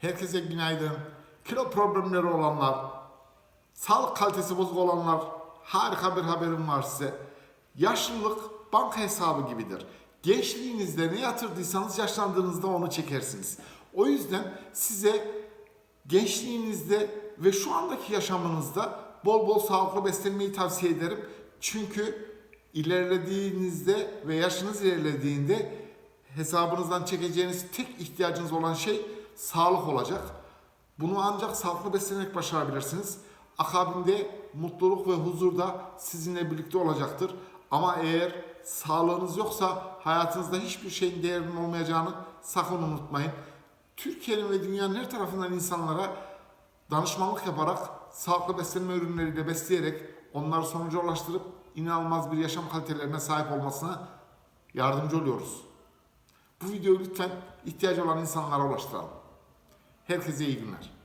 Herkese günaydın. Kilo problemleri olanlar, sağlık kalitesi bozuk olanlar harika bir haberim var size. Yaşlılık banka hesabı gibidir. Gençliğinizde ne yatırdıysanız yaşlandığınızda onu çekersiniz. O yüzden size gençliğinizde ve şu andaki yaşamınızda bol bol sağlıklı beslenmeyi tavsiye ederim. Çünkü ilerlediğinizde ve yaşınız ilerlediğinde hesabınızdan çekeceğiniz tek ihtiyacınız olan şey sağlık olacak. Bunu ancak sağlıklı beslenerek başarabilirsiniz. Akabinde mutluluk ve huzur da sizinle birlikte olacaktır. Ama eğer sağlığınız yoksa hayatınızda hiçbir şeyin değerinin olmayacağını sakın unutmayın. Türkiye'nin ve dünyanın her tarafından insanlara danışmanlık yaparak sağlıklı beslenme ürünleriyle besleyerek onları sonuca ulaştırıp inanılmaz bir yaşam kalitelerine sahip olmasına yardımcı oluyoruz. Bu videoyu lütfen ihtiyacı olan insanlara ulaştıralım. Herkese iyi günler.